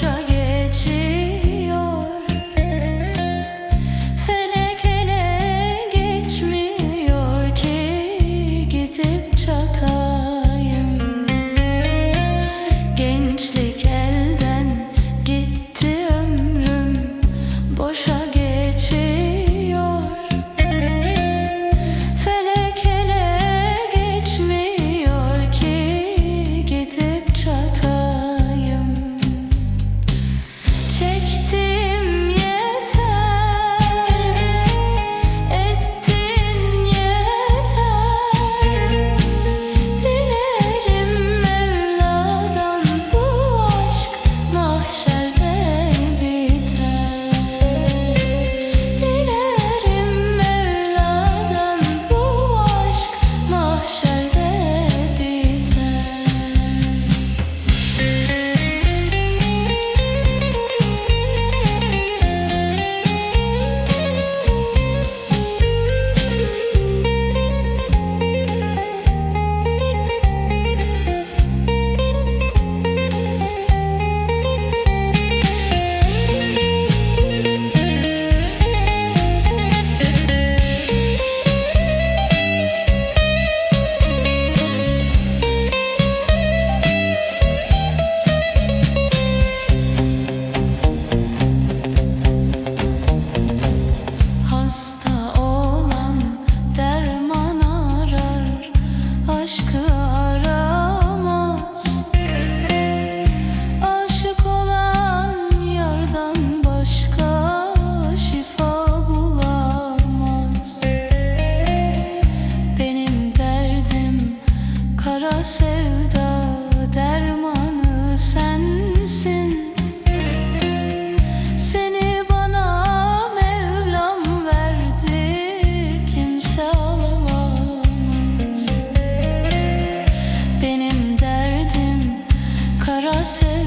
这 aşkı aramaz. Aşık olan yardan başka şifa bulamaz. Benim derdim kara sevda dermanı sensin. yarası